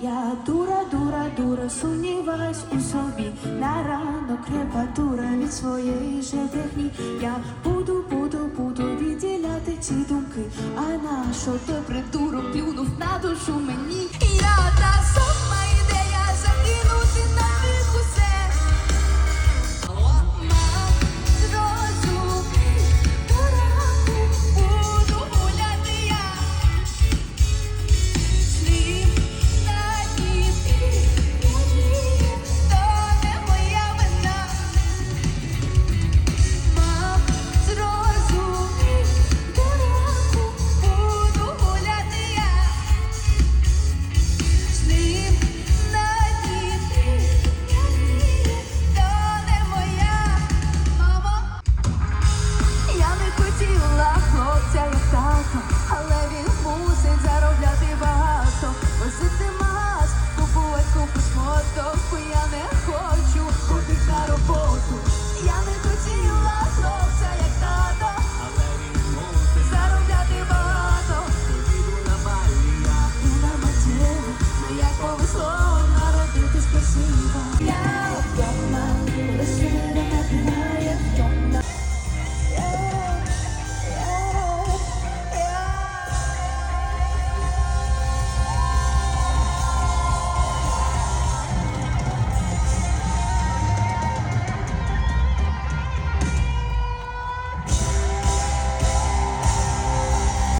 Я дура, дура, дура, сумніваюсь у собі. На ранок крепатура від своєї же брехні. Я буду, буду, буду відділяти ці думки. А на що той придурок плюнув на душу мені?